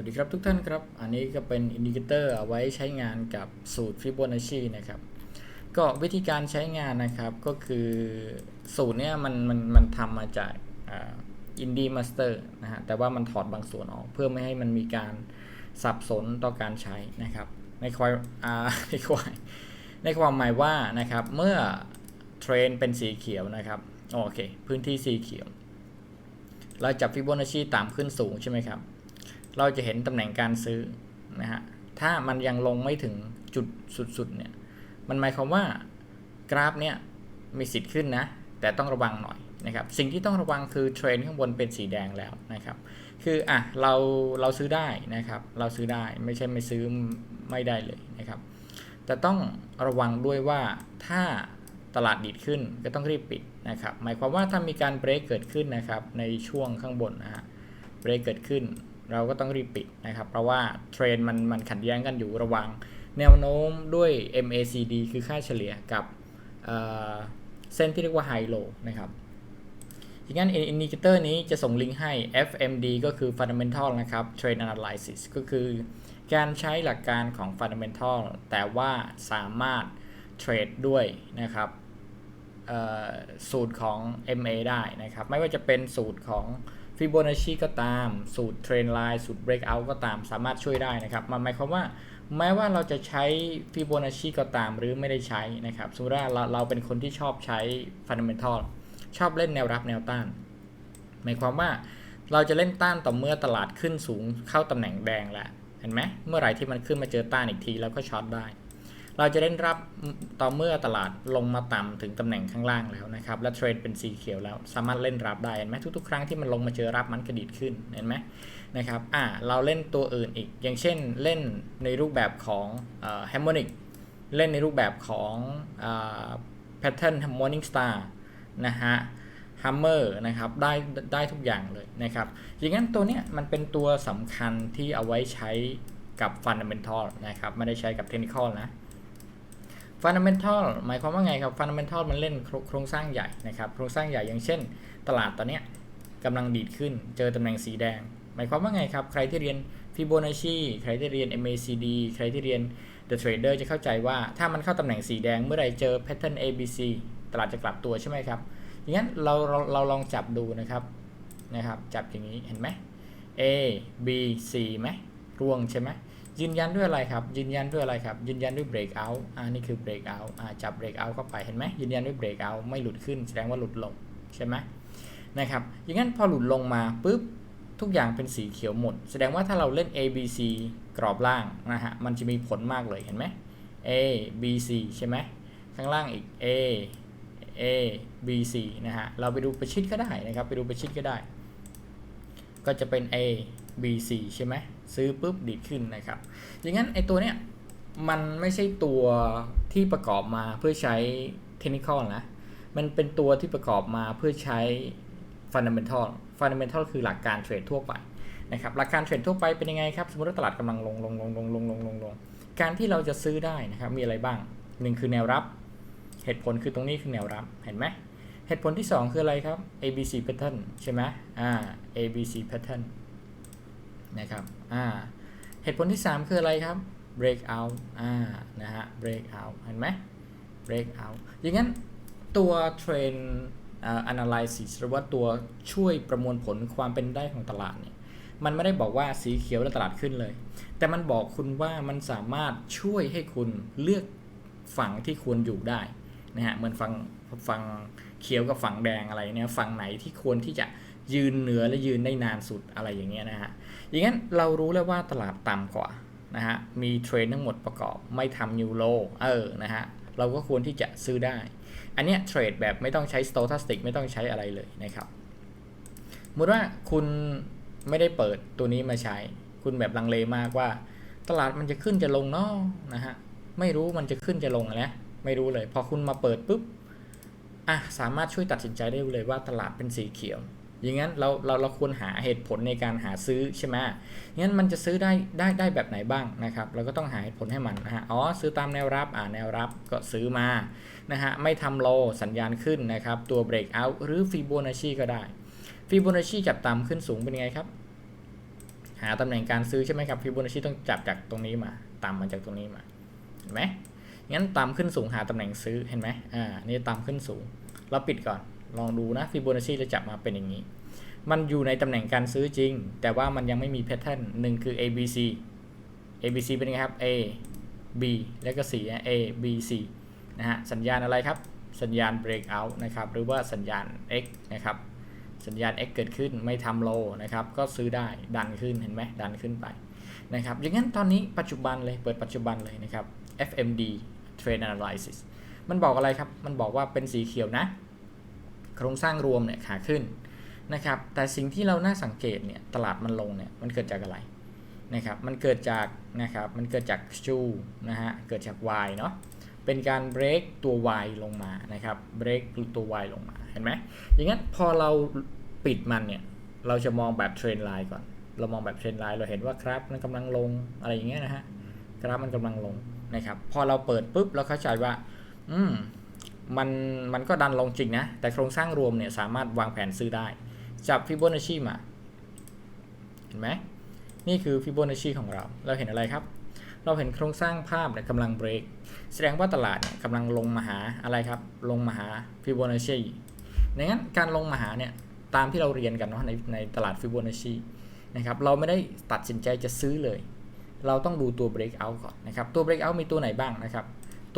วัสดีครับทุกท่านครับ อันนี้ก็เป็นอินดิเคเตอร์เอาไว้ใช้งานกับสูตรฟิโบนัชชีนะครับ ก็วิธีการใช้งานนะครับก็คือสูตรเนี้ยมันมันมันทำมาจากอินดี้มาสเตอร์นะฮะแต่ว่ามันถอดบางส่วนออก เพื่อไม่ให้มันมีการสับสนต่อการใช้นะครับ ในความในความในความหมายว่านะครับเมื่อเทรนเป็นสีเขียวนะครับโอเค พื้นที่สีเขียว เราจับฟิโบนัชชีต่ำขึ้นสูงใช่ไหมครับ เราจะเห็นตำแหน่งการซื้อนะฮะถ้ามันยังลงไม่ถึงจุดสุดๆเนี่ยมันหมายความว่ากราฟเนี่ยมีสิทธิ์ขึ้นนะ แต่ต้องระวังหน่อยนะครับสิ่งที่ต้องระวังคือเทรนข้างบนเป็นสีแดงแล้วนะครับคืออะเราเราซื้อได้นะครับเราซื้อได้ไม่ใช่ไม่ซื้อไม่ได้เลยนะครับแต่ต้องระวังด้วยว่าถ้าตลาดดีดขึ้นก็ต้องรีบปิดนะครับหมายความว่าถ้ามีการเบรกเกิดขึ้นนะครับในช่วงข้างบนนะฮะเบรกเกิดขึ้น เราก็ต้องรีบปิดนะครับ เพราะว่าเทรนมันมันขัดแย้งกันอยู่ระหว่างแนวโน้มด้วย MACD คือค่าเฉลี่ยกับเเส้นที่เรียกว่า High Low นะครับทีนั้นอินดิเคเตอร์นี้จะส่งลิงก์ให้ FMD ก็คือ Fundamental นะครับ Trend Analysis ก็คือการใช้หลักการของ Fundamental แต่ว่าสามารถเทรดด้วยนะครับสูตรของ MA ได้นะครับ ไม่ว่าจะเป็นสูตรของ ฟิโบนัชชีก็ตาม สูตรเทรนไลน์สูตรเบรกเอาท์ก็ตามสามารถช่วยได้นะครับ มันหมายความว่าแม้ว่าเราจะใช้ฟิโบนัชชีก็ตามหรือไม่ได้ใช้นะครับสมมติว่าเราเราเป็นคนที่ชอบใช้ฟันเดเมนทัลชอบเล่นแนวรับแนวต้าน หมายความว่าเราจะเล่นต้านต่อเมื่อตลาดขึ้นสูงเข้าตำแหน่งแดงแล้วเห็นไหมเมื่อไหร่ที่มันขึ้นมาเจอต้านอีกทีเราก็ช็อตได้ เราจะเล่นรับต่อเมื่อตลาดลงมาต่ำถึงตำแหน่งข้างล่างแล้วนะครับ และเทรนเป็นสีเขียวแล้วสามารถเล่นรับได้เห็นไหมทุกๆ ครั้งที่มันลงมาเจอรับมันกระดิดขึ้นเห็นไหมนะครับอ่าเราเล่นตัวอื่นอีก อย่างเช่นเล่นในรูปแบบของแฮมโมนิกเล่นในรูปแบบของแพทเทิร์นมอร์นิ่งสตาร์นะฮะฮัมเมอร์นะครับได้ได้ทุกอย่างเลยนะครับอย่างนั้นตัวเนี้ยมันเป็นตัวสำคัญที่เอาไว้ใช้กับฟันเดเมนทัลนะครับ ไม่ได้ใช้กับเทคนิคอลนะ ฟันดัมเบลทัลหมายความว่าไงครับฟันดัมเบลทัลมันเล่นโครงสร้างใหญ่นะครับโครงสร้างใหญ่อย่างเช่น ตลาดตอนนี้กำลังดีดขึ้น เจอตำแหน่งสีแดง หมายความว่าไงครับ ใครที่เรียนฟิโบนัชชีใครที่เรียน MACD ใครที่เรียน The Trader จะเข้าใจว่าถ้ามันเข้าตำแหน่งสีแดงเมื่อไรเจอ Pattern ABC ตลาดจะกลับตัวใช่ไหมครับอย่างนั้นเราเราเราลองจับดูนะครับนะครับ จับอย่างนี้เห็นไหม A B C ไหมร่วงใช่ไหม ยืนยันด้วยอะไรครับ ยืนยันด้วยอะไรครับ ยืนยันด้วย break out อ่านี่คือ break out อ่าจับ break out เข้าไปเห็นไหมยืนยันด้วย break out ไม่หลุดขึ้น แสดงว่าหลุดลงใช่ไหมนะครับอย่างนั้นพอหลุดลงมาปุ๊บทุกอย่างเป็นสีเขียวหมด แสดงว่าถ้าเราเล่น A B C กรอบล่างนะฮะมันจะมีผลมากเลยเห็นไหม A B C ใช่ไหมข้างล่างอีก A A B C นะฮะเราไปดูประชิดก็ได้นะครับ ไปดูประชิดก็ได้ ก็จะเป็น A B4 ใช่ไหมซื้อปุ๊บดีดขึ้นนะครับอย่างนั้นไอตัวเนี้ยมันไม่ใช่ตัวที่ประกอบมาเพื่อใช้เทคนิคนะ มันเป็นตัวที่ประกอบมาเพื่อใช้ฟันดัมเบลทัลฟันดัมเบลทัลคือหลักการเทรดทั่วไปนะครับหลักการเทรดทั่วไปเป็นยังไงครับ สมมติว่าตลาดกำลังลงลงลงลงลงลงลงลงการที่เราจะซื้อได้นะครับมีอะไรบ้างหนึ่งคือแนวรับ เหตุผลคือตรงนี้คือแนวรับเห็นไหมเหตุผลที่ 2 คืออะไรครับ ABC pattern ใช่ไหมอ่า ABC pattern นะครับอ่าเหตุผลที่ 3 คืออะไรครับ break out อ่านะฮะ break out เห็นไหม break out อย่างนั้นตัวเทรน analysis หรือว่าตัวช่วยประมวลผลความเป็นได้ของตลาดเนี่ยมันไม่ได้บอกว่าสีเขียวแล้วตลาดขึ้นเลย แต่มันบอกคุณว่ามันสามารถช่วยให้คุณเลือกฝั่งที่ควรอยู่ได้นะฮะเหมือนฝั่งฝั่งเขียวกับฝั่งแดงอะไรเนี่ยฝั่งไหนที่ควรที่จะ ยืนเหนือและยืนได้นานสุดอะไรอย่างเงี้ยนะฮะอย่างนั้นเรารู้แล้วว่าตลาดต่ำกว่านะฮะมีเทรนทั้งหมดประกอบไม่ทำนิวโลเออนะฮะเราก็ควรที่จะซื้อได้ อันเนี้ยเทรดแบบไม่ต้องใช้สโตทัสติกไม่ต้องใช้อะไรเลยนะครับสมมติว่าคุณไม่ได้เปิดตัวนี้มาใช้ คุณแบบลังเลมากว่า ตลาดมันจะขึ้นจะลงเนาะนะฮะไม่รู้มันจะขึ้นจะลงนะไม่รู้เลย พอคุณมาเปิดปุ๊บอะสามารถช่วยตัดสินใจได้เลยว่าตลาดเป็นสีเขียว อย่างนั้นเราเราเราควรหาเหตุผลในการหาซื้อใช่ไหมงั้นมันจะซื้อได้ได้ได้แบบไหนบ้างนะครับ เราก็ต้องหาเหตุผลให้มันนะฮะ อ๋อซื้อตามแนวรับ อ่าแนวรับก็ซื้อมา นะฮะ ไม่ทำโลสัญญาณขึ้นนะครับ ตัวเบรกเอาท์หรือฟิโบนัชชีก็ได้ฟิโบนัชชีจับต่ำขึ้นสูงเป็นไงครับ หาตำแหน่งการซื้อใช่ไหมครับฟิโบนัชชีต้องจับจากตรงนี้มาต่ำมาจากตรงนี้มา เห็นไหมงั้นต่ำขึ้นสูงหาตำแหน่งซื้อ เห็นไหมอ่า นี่ต่ำขึ้นสูง เราปิดก่อน ลองดูนะฟิโบนัชชีจะจับมาเป็นอย่างนี้ มันอยู่ในตำแหน่งการซื้อจริง แต่ว่ามันยังไม่มีแพทเทิร์นหนึ่งคือ A B C A B C เป็นไงครับ A B แล้วก็ C นะ A B C นะฮะสัญญาณอะไรครับ สัญญาณ breakout นะครับ หรือว่าสัญญาณ X นะครับ สัญญาณ X เกิดขึ้นไม่ทำโลนะครับ ก็ซื้อได้ดันขึ้นเห็นไหมดันขึ้นไปนะครับอย่างนั้นตอนนี้ปัจจุบันเลยเปิดปัจจุบันเลยนะครับ FMD Trend Analysis มันบอกอะไรครับ มันบอกว่าเป็นสีเขียวนะ โครงสร้างรวมเนี่ยขาขึ้นนะครับแต่สิ่งที่เราน่าสังเกตเนี่ยตลาดมันลงเนี่ยมันเกิดจากอะไรนะครับมันเกิดจากนะครับมันเกิดจากชูนะฮะเกิดจาก Y เนาะเป็นการเบรกตัว Y ลงมานะครับเบรกตัว Y ลงมาเห็นไหมอย่างนั้นพอเราปิดมันเนี่ยเราจะมองแบบเทรนไลน์ก่อน เรามองแบบเทรนไลน์เราเห็นว่าครับมันกำลังลงอะไรอย่างเงี้ยนะฮะกราฟมันกำลังลงนะครับพอเราเปิดปุ๊บเราเข้าใจว่า อืม มันมันก็ดันลงจริงนะ แต่โครงสร้างรวมเนี่ยสามารถวางแผนซื้อได้ จับฟิโบนัชชีมา เห็นไหมนี่คือฟิโบนัชชีของเรา เราเห็นอะไรครับ เราเห็นโครงสร้างภาพเนี่ยกำลังเบรก แสดงว่าตลาดเนี่ยกำลังลงมาหาอะไรครับ ลงมาหาฟิโบนัชชีดังนั้นการลงมาหาเนี่ยตามที่เราเรียนกันเนาะในในตลาดฟิโบนัชชีนะครับ เราไม่ได้ตัดสินใจจะซื้อเลย เราต้องดูตัว breakout ก่อนนะครับ ตัว breakout มีตัวไหนบ้างนะครับ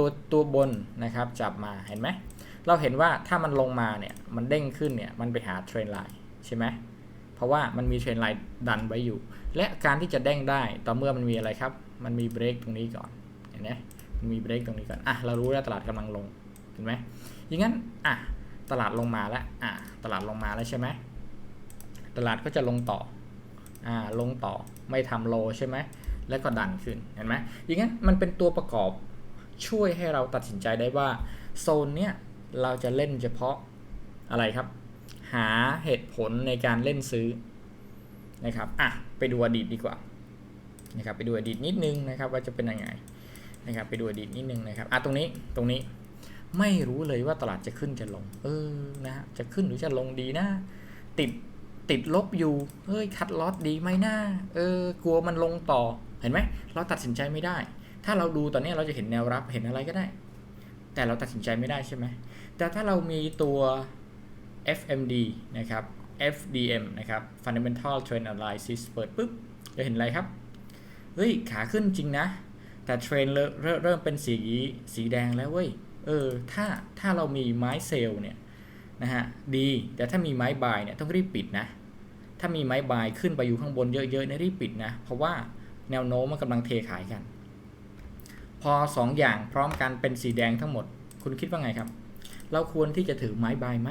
ตัวตัวบนนะครับจับมาเห็นไหมเราเห็นว่าถ้ามันลงมาเนี่ยมันเด้งขึ้นเนี่ยมันไปหาเทรนไลน์ใช่ไหมเพราะว่ามันมีเทรนไลน์ดันไว้อยู่ และการที่จะเด้งได้ต่อเมื่อมันมีอะไรครับ มันมีเบรกตรงนี้ก่อนเห็นไหมมันมีเบรกตรงนี้ก่อนอะเรารู้แล้วตลาดกำลังลงเห็นไหมอย่างนั้นอะตลาดลงมาแล้วอะตลาดลงมาแล้วใช่ไหมตลาดก็จะลงต่ออ่าลงต่อไม่ทำโลใช่ไหมแล้วก็ดันขึ้นเห็นไหมอย่างนั้นมันเป็นตัวประกอบ ช่วยให้เราตัดสินใจได้ว่าโซนเนี้ยเราจะเล่นเฉพาะอะไรครับ หาเหตุผลในการเล่นซื้อนะครับอะไปดูอดีตดีกว่านะครับไปดูอดีตนิดนึงนะครับว่าจะเป็นยังไงนะครับไปดูอดีตนิดนึงนะครับอะตรงนี้ตรงนี้ไม่รู้เลยว่าตลาดจะขึ้นจะลง เออนะฮะจะขึ้นหรือจะลงดีนะ ติดติดลบอยู่เฮ้ยคัดลอสดีไหมนะเออกลัวมันลงต่อเห็นไหมเราตัดสินใจไม่ได้ ถ้าเราดูตอนนี้เราจะเห็นแนวรับเห็นอะไรก็ได้ แต่เราตัดสินใจไม่ได้ใช่ไหมแต่ถ้าเรามีตัว FMD นะครับ FDM นะครับ Fundamental Trend Analysis เปิดปุ๊บจะเห็นอะไรครับ เฮ้ย ขาขึ้นจริงนะ แต่เทรนเริ่มเริ่มเป็นสีสีแดงแล้วเว้ย เออ ถ้าถ้าเรามีไม้เซลล์เนี่ยนะฮะ ดี แต่ถ้ามีไม้บายเนี่ยต้องรีบปิดนะ ถ้ามีไม้บายขึ้นไปอยู่ข้างบนเยอะๆเนี่ยรีบปิดนะ เพราะว่าแนวโน้มมันกำลังเทขายกัน พอ 2 อย่างพร้อมกันเป็นสีแดงทั้งหมด คุณคิดว่าไงครับ เราควรที่จะถือไม้ใบไหม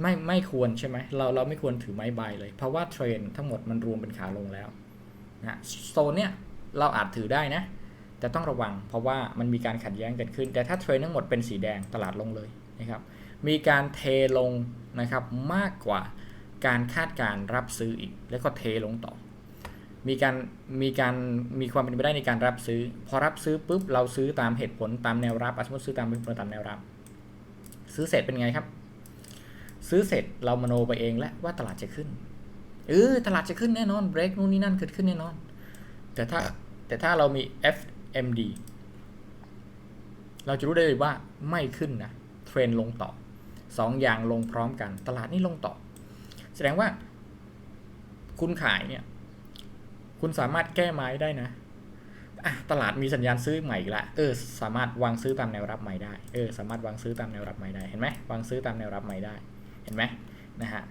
ไม่ไม่ควรใช่ไหมเราเราไม่ควรถือไม้ใบเลย เพราะว่าเทรนทั้งหมดมันรวมเป็นขาลงแล้วนะโซนเนี้ยเราอาจถือได้นะ แต่ต้องระวังเพราะว่ามันมีการขัดแย้งเกันขึ้น แต่ถ้าเทรนทั้งหมดเป็นสีแดงตลาดลงเลยนะครับ มีการเทลงนะครับมากกว่าการคาดการรับซื้ออีก แล้วก็เทลงต่อ มีการมีการมีความเป็นไปได้ในการรับซื้อ พอรับซื้อปุ๊บเราซื้อตามเหตุผลตามแนวรับสมมติซื้อตามเหตุผลตามแนวรับ ซื้อเสร็จเป็นไงครับ ซื้อเสร็จเรามโนไปเองแล้วว่าตลาดจะขึ้นเออตลาดจะขึ้นแน่นอนเบรกนู่นนี่นั่นเกิดขึ้นแน่นอน แต่ถ้าแต่ถ้าเรามี FMD เราจะรู้ได้เลยว่าไม่ขึ้นนะเทรนลงต่อสองอย่างลงพร้อมกัน ตลาดนี่ลงต่อ แสดงว่าคุณขายเนี่ย คุณสามารถแก้ไม้ได้นะอะตลาดมีสัญญาณซื้อใหม่อีกละเออสามารถวางซื้อตามแนวรับใหม่ได้เออสามารถวางซื้อตามแนวรับใหม่ได้เห็นไหมวางซื้อตามแนวรับใหม่ได้เห็นไหมนะฮะ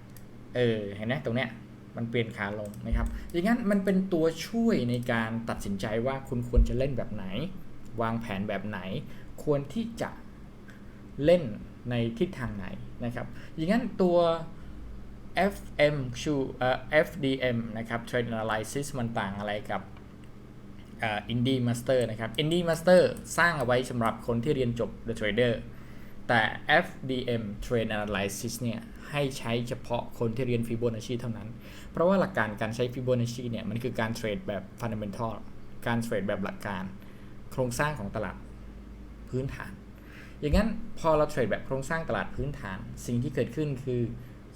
เออเห็นไหมตรงเนี้ยมันเปลี่ยนขาลงนะครับอย่างนั้นมันเป็นตัวช่วยในการตัดสินใจว่าคุณควรจะเล่นแบบไหน วางแผนแบบไหน ควรที่จะเล่นในทิศทางไหนนะครับอย่างนั้นตัว FM ชูเอ่อ FDM นะครับ Trend Analysis มันต่างอะไรกับอินดี้มาสเตอร์นะครับอินดี้มาสเตอร์สร้างเอาไว้สำหรับคนที่เรียนจบ The Trader แต่ FDM Trend Analysis เนี่ยให้ใช้เฉพาะคนที่เรียนฟิโบนัชชีเท่านั้น เพราะว่าหลักการการใช้ฟิโบนัชชีเนี่ยมันคือการเทรดแบบ Fundamental การเทรดแบบหลักการ โครงสร้างของตลาดพื้นฐาน อย่างนั้นพอเราเทรดแบบโครงสร้างตลาดพื้นฐาน สิ่งที่เกิดขึ้นคือ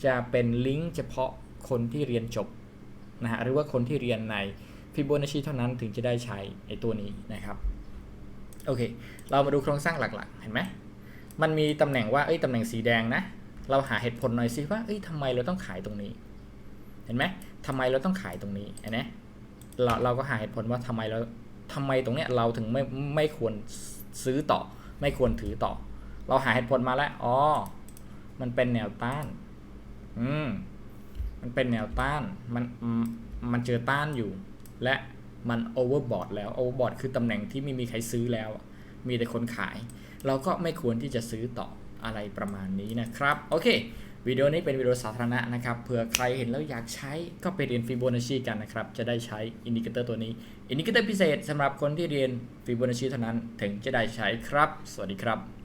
จะเป็นลิงก์เฉพาะคนที่เรียนจบนะฮะหรือว่าคนที่เรียนใน Fibonacci เท่านั้นถึงจะได้ใช้ไอ้ตัวนี้นะครับโอเค เรามาดูโครงสร้างหลักๆ เห็นไหมมันมีตำแหน่งว่าเอ้ยตำแหน่งสีแดงนะ เราหาเหตุผลหน่อยสิว่าเอ้ยทำไมเราต้องขายตรงนี้ เห็นไหมทำไมเราต้องขายตรงนี้เห็นไหมเราเราก็หาเหตุผลว่าทำไมเราทำไมตรงเนี้ยเราถึงไม่ไม่ควรซื้อต่อ ไม่ควรถือต่อ เราหาเหตุผลมาแล้วอ๋อมันเป็นแนวต้าน อืมมันเป็นแนวต้านมันมมันเจอต้านอยู่ และมันโอเวอร์บอทแล้วโอเวอร์บอทคือตำแหน่งที่ไม่มีใครซื้อแล้ว มีแต่คนขาย เราก็ไม่ควรที่จะซื้อต่ออะไรประมาณนี้นะครับ โอเค วิดีโอนี้เป็นวิดีโอสาธารณะนะครับเผื่อใครเห็นแล้วอยากใช้ก็ไปเรียนฟิโบนัชชีกันนะครับ จะได้ใช้อินดิเคเตอร์ตัวนี้อินดิเคเตอร์พิเศษสำหรับคนที่เรียนฟิโบนัชชีเท่านั้นถึงจะได้ใช้ครับ สวัสดีครับ